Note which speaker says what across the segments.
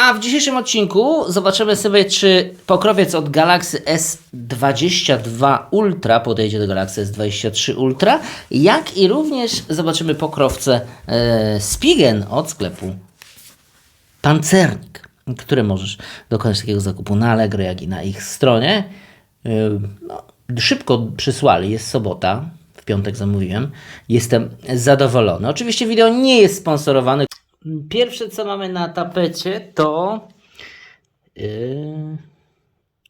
Speaker 1: A w dzisiejszym odcinku zobaczymy sobie, czy pokrowiec od Galaxy S22 Ultra podejdzie do Galaxy S23 Ultra, jak i również zobaczymy pokrowce e, Spigen od sklepu Pancernik, które możesz dokonać takiego zakupu na Allegro, jak i na ich stronie. E, No, szybko przysłali, jest sobota, piątek zamówiłem. Jestem zadowolony. Oczywiście wideo nie jest sponsorowane. Pierwsze, co mamy na tapecie, to yy,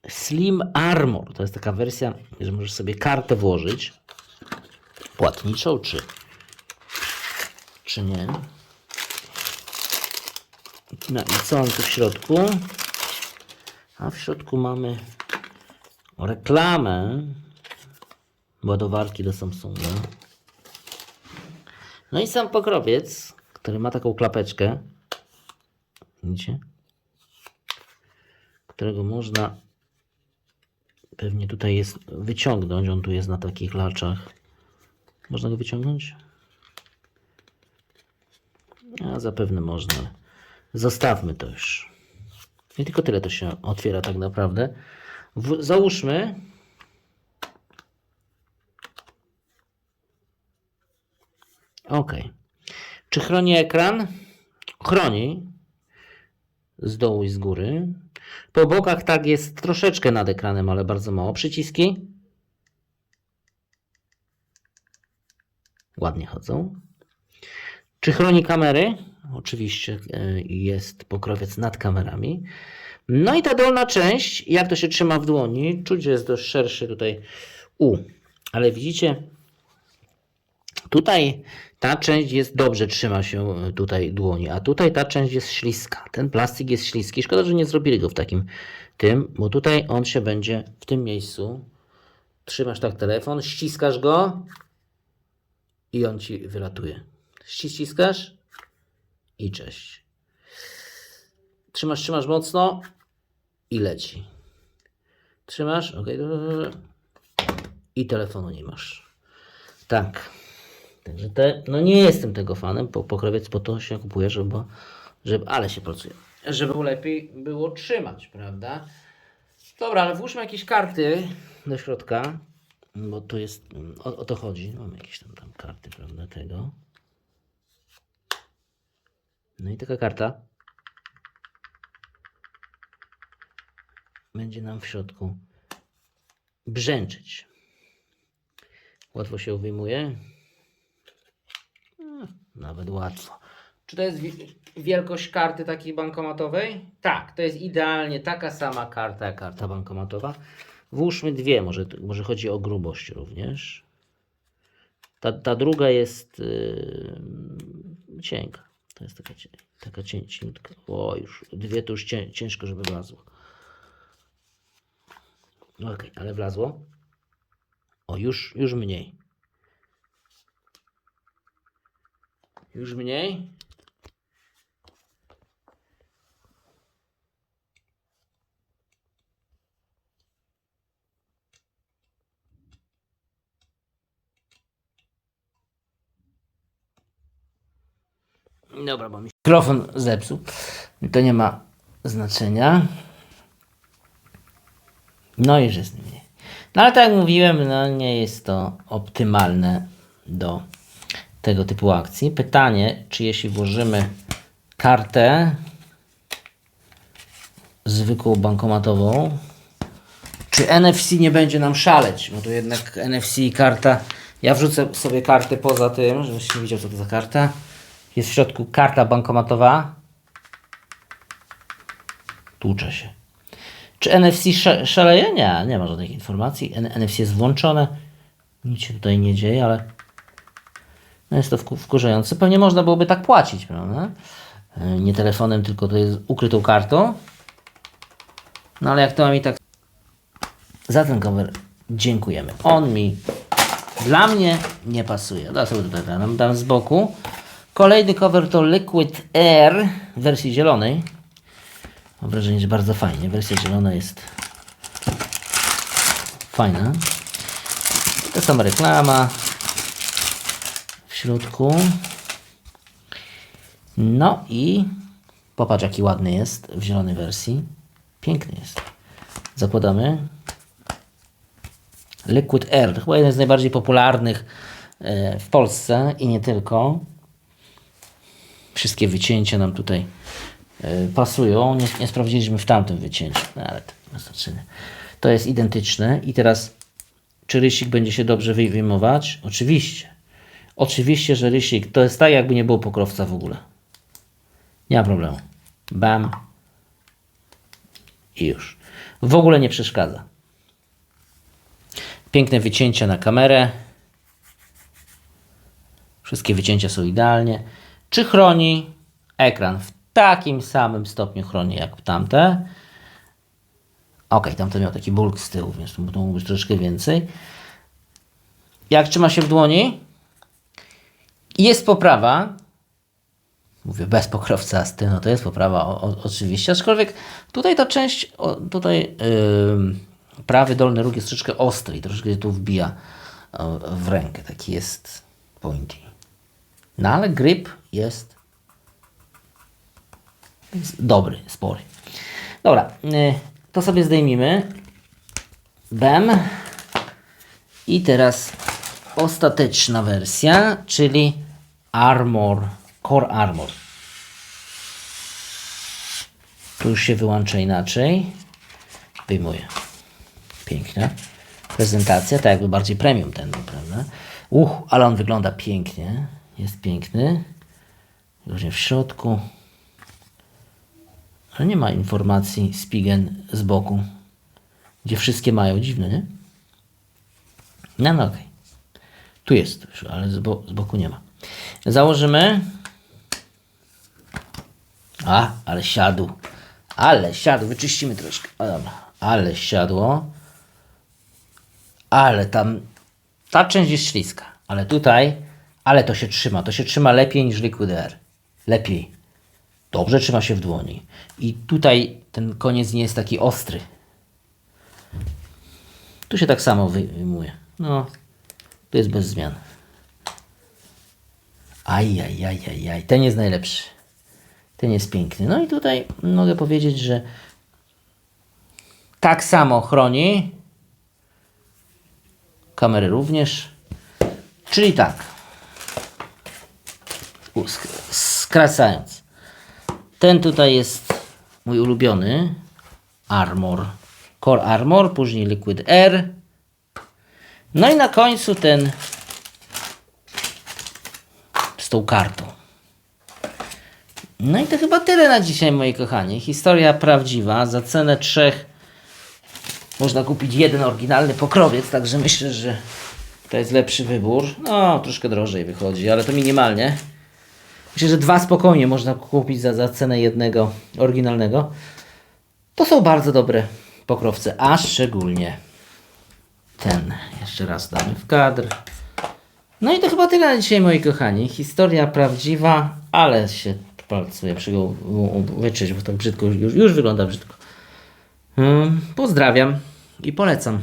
Speaker 1: Slim Armor. To jest taka wersja, że możesz sobie kartę włożyć płatniczą, czy, czy nie. No i co mam tu w środku? A w środku mamy reklamę ładowarki do Samsunga. No i sam pokrowiec, który ma taką klapeczkę. Widzicie? Którego można pewnie tutaj jest wyciągnąć. On tu jest na takich laczach. Można go wyciągnąć? A zapewne można. Zostawmy to już. I tylko tyle to się otwiera tak naprawdę. W, załóżmy. Ok. Czy chroni ekran? Chroni. Z dołu i z góry. Po bokach tak jest troszeczkę nad ekranem, ale bardzo mało. Przyciski. Ładnie chodzą. Czy chroni kamery? Oczywiście e, jest pokrowiec nad kamerami. No i ta dolna część, jak to się trzyma w dłoni, czuć, że jest dość szerszy tutaj U. Ale widzicie, tutaj ta część jest dobrze, trzyma się e, tutaj dłoni, a tutaj ta część jest śliska. Ten plastik jest śliski. Szkoda, że nie zrobili go w takim tym, bo tutaj on się będzie w tym miejscu. Trzymasz tak telefon, ściskasz go i on ci wylatuje. Ściskasz i cześć. Trzymasz, trzymasz mocno i leci. Trzymasz, ok. I telefonu nie masz. Tak. Także te, no nie jestem tego fanem, bo pokrowiec po to się kupuje, żeby, żeby, ale się pracuje. Żeby lepiej było trzymać, prawda? Dobra, ale włóżmy jakieś karty do środka, bo tu jest, o, o to chodzi. Mamy jakieś tam, tam karty, prawda, tego. No i taka karta będzie nam w środku brzęczyć. Łatwo się wyjmuje. Nawet łatwo. Czy to jest wi- wielkość karty takiej bankomatowej? Tak, to jest idealnie taka sama karta jak karta bankomatowa. Włóżmy dwie, może, może chodzi o grubość również. Ta, ta druga jest yy, cienka. To jest taka, taka cieniutka. O, już dwie to już cię, ciężko, żeby wlazło. Okej, ale wlazło. O, już, już mniej. Już mniej. Dobra, bo mi mikrofon zepsuł. To nie ma znaczenia. No i że jest mniej. No ale tak jak mówiłem, no nie jest to optymalne do tego typu akcji. Pytanie, czy jeśli włożymy kartę zwykłą bankomatową, czy NFC nie będzie nam szaleć? Bo tu jednak NFC i karta. Ja wrzucę sobie kartę poza tym, żebyś nie widział co to za karta. Jest w środku karta bankomatowa. Tłucze się. Czy NFC szaleje? Nie, nie ma żadnych informacji. NFC jest włączone. Nic się tutaj nie dzieje, ale no jest to wku- wkurzające. Pewnie można byłoby tak płacić, prawda? E, Nie telefonem, tylko to jest ukrytą kartą. No ale jak to ma mi tak. Za ten cover dziękujemy. On mi dla mnie nie pasuje. Da sobie tutaj dam, dam z boku. Kolejny cover to Liquid Air w wersji zielonej. Mam wrażenie, że bardzo fajnie. Wersja zielona jest fajna. To sama reklama środku. No i Popatrz, jaki ładny jest w zielonej wersji. Piękny jest. Zakładamy. Liquid Air, chyba jeden z najbardziej popularnych e, w Polsce i nie tylko. Wszystkie wycięcia nam tutaj e, pasują. Nie, nie sprawdziliśmy w tamtym wycięciu, no, ale to nie. To jest identyczne i teraz czy rysik będzie się dobrze wy- wyjmować? Oczywiście. Oczywiście, że rysik to jest tak, jakby nie było pokrowca w ogóle. Nie ma problemu. Bam. I już. W ogóle nie przeszkadza. Piękne wycięcia na kamerę. Wszystkie wycięcia są idealnie. Czy chroni ekran? W takim samym stopniu chroni jak tamte. Ok, tamten miał taki bulk z tyłu, więc tu mógł być troszeczkę więcej. Jak trzyma się w dłoni? Jest poprawa. Mówię bez pokrowcasty, no to jest poprawa o, o, oczywiście. Aczkolwiek tutaj ta część, o, tutaj yy, prawy dolny róg jest troszeczkę ostry i troszeczkę się tu wbija o, w rękę. Taki jest pointy. No ale grip jest, dobry, spory. Dobra, yy, to sobie zdejmijmy. Bam. I teraz ostateczna wersja, czyli Armor, Core Armor. Tu już się wyłącza inaczej. Wyjmuję. Piękna prezentacja, tak jakby bardziej premium ten, był, prawda? Uch, ale on wygląda pięknie. Jest piękny. Różnie w środku. Ale nie ma informacji Spigen z boku, gdzie wszystkie mają. Dziwne, nie? No, no okej. Tu jest, ale z, bo, z boku nie ma. Założymy. A, ale siadł. Ale siadł. Wyczyścimy troszkę. Ale siadło. Ale tam ta część jest śliska. Ale tutaj, ale to się trzyma. To się trzyma lepiej niż Liquid Air. Lepiej. Dobrze trzyma się w dłoni. I tutaj ten koniec nie jest taki ostry. Tu się tak samo wy- wyjmuje. No, tu jest bez zmian. Ajajajajaj, ten jest najlepszy. Ten jest piękny. No i tutaj mogę powiedzieć, że tak samo chroni. Kamery również. Czyli tak. U, sk- Skracając. Ten tutaj jest mój ulubiony. Armor. Core Armor, później Liquid Air. No i na końcu ten tą kartą. No i to chyba tyle na dzisiaj, moi kochani. Historia prawdziwa. Za cenę trzech można kupić jeden oryginalny pokrowiec, także myślę, że to jest lepszy wybór. No, troszkę drożej wychodzi, ale to minimalnie. Myślę, że dwa spokojnie można kupić za, za cenę jednego oryginalnego. To są bardzo dobre pokrowce, a szczególnie ten. Jeszcze raz damy w kadr. No i to chyba tyle na dzisiaj, moi kochani. Historia prawdziwa, ale się palec sobie przyjął wyczyść, bo tak brzydko już, już wygląda brzydko. Hmm, pozdrawiam i polecam.